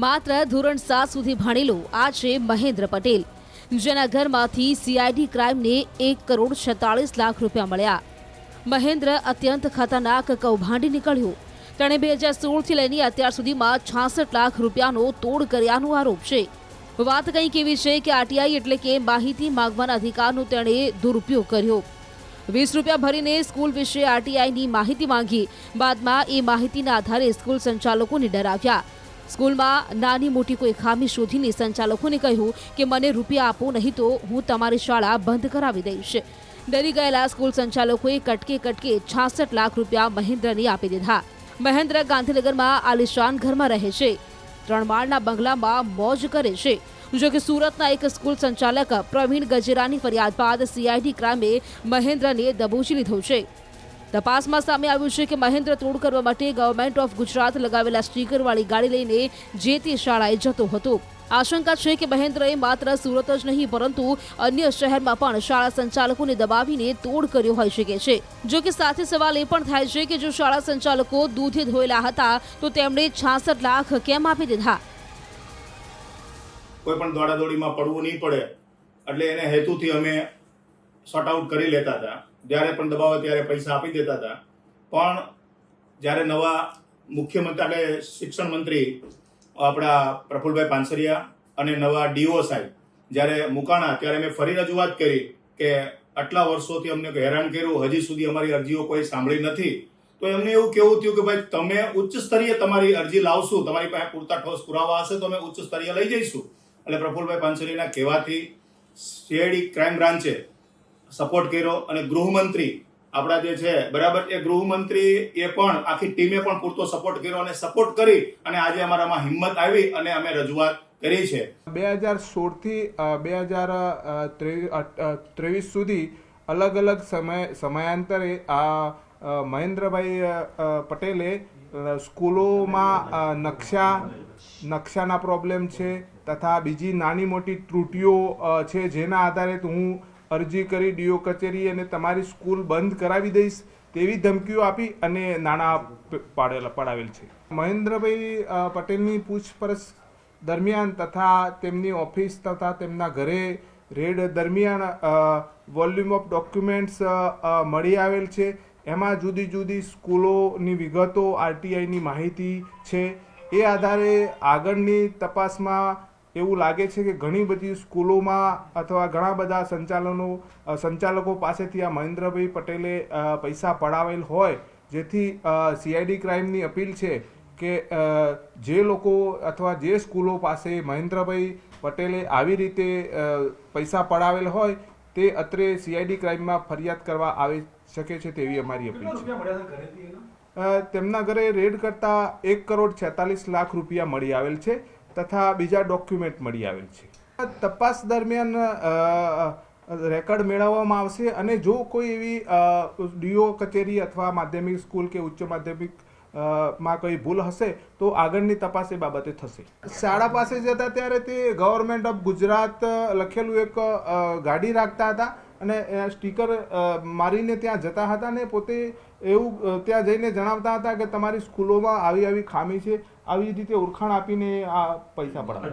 માત્ર ધોરણ સાત સુધી ભણેલો આ છે મહેન્દ્ર પટેલ. જેના ઘરમાંથી સીઆઈડી ક્રાઇમને એક કરોડ છેતાળીસ લાખ રૂપિયા મળ્યા. મહેન્દ્ર અત્યંત ખતરનાક કૌભાંડી નીકળ્યો. તેણે બે હજાર સોળથી લઈને અત્યાર સુધીમાં છાસઠ લાખ રૂપિયાનો તોડ કર્યાનો આરોપ છે. વાત કંઈક એવી છે કે આરટીઆઈ એટલે કે માહિતી માંગવાના અધિકારનો તેણે દુરુપયોગ કર્યો. વીસ રૂપિયા ભરીને સ્કૂલ વિશે આરટીઆઈની માહિતી માંગી. બાદમાં એ માહિતીના આધારે સ્કૂલ સંચાલકોને ડરાવ્યા. સ્કૂલમાં નાની મોટી કોઈ ખામી શોધીને સંચાલકોને કહ્યું કે મને રૂપિયા આપો, નહીં તો હું તમારી શાળા બંધ કરાવી દઈશ. ડરી ગયેલા સ્કૂલ સંચાલકોએ કટકે કટકે છાસઠ લાખ રૂપિયા મહેન્દ્રને આપી દીધા. મહેન્દ્ર ગાંધીનગરમાં આલિશાન ઘરમાં રહે છે. ત્રણ માળના બંગલામાં મોજ કરે છે. જો કે સુરતના એક સ્કૂલ સંચાલક પ્રવીણ ગજેરાની ફરિયાદ બાદ સીઆઈડી ક્રાઇમે મહેન્દ્રને દબોચી લીધો છે. તપાસમાં સામે આવ્યું છે કે મહેન્દ્ર તોડ કરવા માટે ગવર્મેન્ટ ઓફ ગુજરાત લગાવેલા સ્ટીકરવાળી ગાડી લઈને જે તે શાળાએ જતો હતો. આશંકા છે કે મહેન્દ્રએ માત્ર સુરત જ નહીં, પરંતુ અન્ય શહેરમાં પણ શાળા સંચાલકોને દબાવીને તોડ કર્યો હોઈ શકે છે. જો કે સાથે સવાલ એ પણ થાય છે કે જો શાળા સંચાલકો દૂધે ધોયેલા હતા, તો તેમણે છાસઠ લાખ કેમ આપી દીધા? કોઈ પણ દોડાદોડીમાં પડવું નહીં પડે. એટલે એને હેતુથી અમે શોર્ટ આઉટ કરી લેતા હતા. જ્યારે પણ દબાવે ત્યારે પૈસા આપી દેતા હતા. પણ જ્યારે નવા મુખ્યમંત્રી એટલે શિક્ષણ મંત્રી આપણા પ્રફુલભાઈ પાનસરિયા અને નવા ડીઓ સાહેબ જ્યારે મુકાણા, ત્યારે મેં ફરી રજૂઆત કરી કે આટલા વર્ષોથી અમને હેરાન કર્યું, હજી સુધી અમારી અરજીઓ કોઈ સાંભળી નથી. તો એમને એવું કેવું થયું કે ભાઈ, તમે ઉચ્ચ સ્તરીય તમારી અરજી લાવશું, તમારી પાસે પૂરતા ઠોસ પુરાવા હશે, તો અમે ઉચ્ચ સ્તરીય લઈ જઈશું. એટલે પ્રફુલભાઈ પાનસરીના કહેવાથી શેરડી ક્રાઇમ બ્રાન્ચે સપોર્ટ કર્યો અને ગૃહમંત્રી આપણા જે છે, બરાબર, એ ગૃહમંત્રી એ પણ આખી ટીમે પણ પૂરતો સપોર્ટ કર્યો અને સપોર્ટ કરી અને આજે અમારામાં હિંમત આવી અને અમે રજૂઆત કરી છે. બે હજાર સોળથી બે હજાર ત્રેવીસ સુધી અલગ અલગ સમય, સમયાંતરે આ મહેન્દ્રભાઈ પટેલે સ્કૂલોમાં નકશા, નકશાના પ્રોબ્લેમ છે તથા બીજી નાની મોટી ત્રુટીઓ છે જેના આધારે હું અરજી કરી ડીઓ કચેરી અને તમારી સ્કૂલ બંધ કરાવી દઈશ તેવી ધમકીઓ આપી અને નાણાં પાડેલા, પડાવેલ છે. મહેન્દ્રભાઈ પટેલની પૂછપરછ દરમિયાન તથા તેમની ઓફિસ તથા તેમના ઘરે રેડ દરમિયાન વોલ્યુમ ઓફ ડોક્યુમેન્ટ્સ મળી આવેલ છે. એમાં જુદી જુદી સ્કૂલોની વિગતો, આરટીઆઈની માહિતી છે. એ આધારે આગળની તપાસમાં એવું લાગે છે કે ઘણી બધી સ્કૂલોમાં અથવા ઘણા બધા સંચાલનો સંચાલકો પાસેથી આ મહેન્દ્રભાઈ પટેલે પૈસા પડાવેલ હોય જેથી સીઆઈડી ક્રાઇમની અપીલ છે કે જે લોકો અથવા જે સ્કૂલો પાસે મહેન્દ્રભાઈ પટેલે આવી રીતે પૈસા પડાવેલ હોય તે અત્રે સીઆઈડી ક્રાઇમમાં ફરિયાદ કરવા આવી શકે છે તેવી અમારી અપીલ છે. તેમના ઘરે રેડ કરતા એક કરોડ છેતાલીસ લાખ રૂપિયા મળી આવેલ છે. તથા બીજા ડોક્યુમેન્ટ મળી આવેલ છે. તપાસ દરમિયાન રેકર્ડ મેળવવામાં આવશે અને જો કોઈ એવી ડીઓ કચેરી અથવા માધ્યમિક સ્કૂલ કે ઉચ્ચ માધ્યમિકમાં કોઈ ભૂલ હશે, તો આગળની તપાસ એ બાબતે થશે. શાળા પાસે જતા ત્યારે તે ગવર્મેન્ટ ઓફ ગુજરાત લખેલું એક ગાડી રાખતા હતા અને સ્ટીકર મારીને ત્યાં જતા હતા ને પોતે એવું ત્યાં જઈને જણાવતા હતા કે તમારી સ્કૂલોમાં આવી આવી ખામી છે. આવી રીતે ઓળખાણ આપીને આ પૈસા પડાવે.